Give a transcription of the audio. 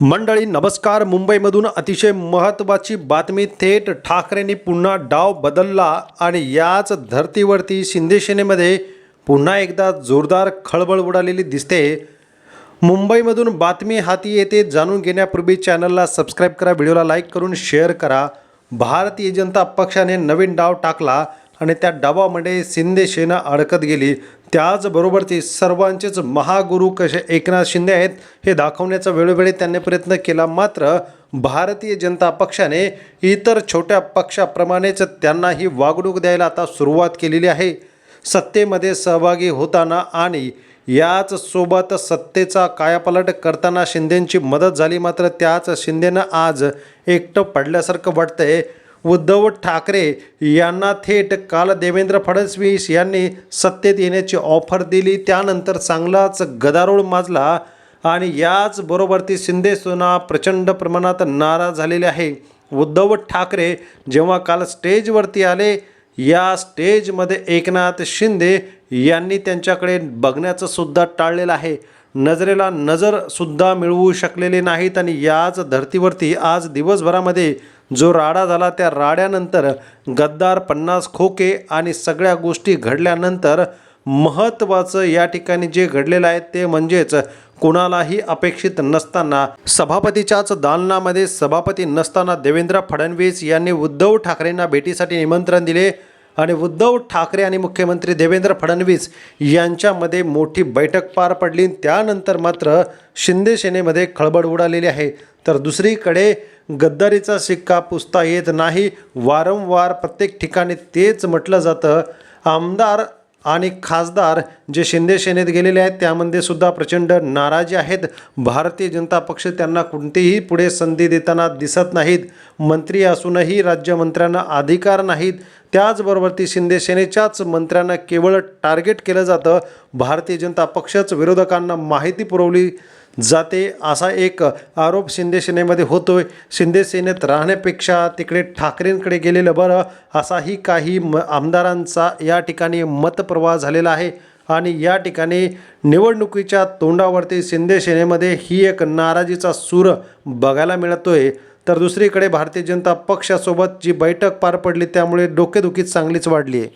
मंडळी नमस्कार. मुंबईमधून अतिशय महत्त्वाची बातमी थेट ठाकरेंनी पुन्हा डाव बदलला आणि याच धर्तीवरती शिंदेसेनेमध्ये पुन्हा एकदा जोरदार खळबळ उडालेली दिसते. मुंबईमधून बातमी हाती येते जाणून घेण्यापूर्वी चॅनलला सबस्क्राईब करा व्हिडिओला लाईक करून शेअर करा. भारतीय जनता पक्षाने नवीन डाव टाकला. आणि त्या डावामध्ये शिंदे सेना अडकत गेली. त्याचबरोबर ते सर्वांचेच महागुरू कसे एकनाथ शिंदे आहेत हे दाखवण्याचा वेळोवेळी त्यांनी प्रयत्न केला. मात्र भारतीय जनता पक्षाने इतर छोट्या पक्षाप्रमाणेच त्यांना ही वागणूक द्यायला आता सुरुवात केलेली आहे. सत्तेमध्ये सहभागी होताना आणि याच सोबत सत्तेचा कायापालट करताना शिंदेंची मदत झाली. मात्र त्याच शिंदेनं आज एकटं पडल्यासारखं वाटतंय. उद्धव ठाकरे यांना थेट काल देवेंद्र फडणवीस यांनी सत्तेत येण्याची ऑफर दिली. त्यानंतर चांगलाच गदारोळ माजला आणि याचबरोबर ती शिंदेसुना प्रचंड प्रमाणात नाराज झालेली आहे. उद्धव ठाकरे जेव्हा काल स्टेजवरती आले या स्टेजमध्ये एकनाथ शिंदे यांनी त्यांच्याकडे बघण्याचं सुद्धा टाळलेलं आहे. नजरेला नजरसुद्धा मिळवू शकलेले नाहीत आणि याच धर्तीवरती आज दिवसभरामध्ये जो राडा झाला त्या राड्यानंतर गद्दार पन्नास खोके आणि सगळ्या गोष्टी घडल्यानंतर महत्त्वाचं या ठिकाणी जे घडलेलं आहे ते म्हणजेच कुणालाही अपेक्षित नसताना सभापतीच्याच दालनामध्ये सभापती नसताना देवेंद्र फडणवीस यांनी उद्धव ठाकरेंना भेटीसाठी निमंत्रण दिले आणि उद्धव ठाकरे आणि मुख्यमंत्री देवेंद्र फडणवीस यांच्यामध्ये मोठी बैठक पार पडली. त्यानंतर मात्र शिंदे सेनेमध्ये खळबळ उडालेली आहे. तर दुसरीकडे गद्दारीचा शिक्का पुसता येत नाही. वारंवार प्रत्येक ठिकाणी तेच म्हटलं जातं. आमदार आणि खासदार जे शिंदे सेनेत गेलेले आहेत त्यामध्ये सुद्धा प्रचंड नाराजी आहेत. भारतीय जनता पक्ष त्यांना कोणतीही पुढे संधी देताना दिसत नाहीत. मंत्री असूनही राज्यमंत्र्यांना अधिकार नाहीत. त्याचबरोबर ती शिंदे सेनेच्याच मंत्र्यांना केवळ टार्गेट केलं जातं. भारतीय जनता पक्षच विरोधकांना माहिती पुरवली जाते. असा एक आरोप शिंदे सेनेमध्ये होतोय. शिंदे सेनेत राहण्यापेक्षा तिकडे ठाकरेंकडे गेलेलं बरं असाही काही म आमदारांचा या ठिकाणी मतप्रवाह झालेला आहे. आणि या ठिकाणी निवडणुकीच्या तोंडावरती शिंदे सेनेमध्ये ही एक नाराजीचा सूर बघायला मिळतोय. तर दुसरीकडे भारतीय जनता पक्षासोबत जी बैठक पार पडली त्यामुळे डोकेदुखी चांगलीच वाढली आहे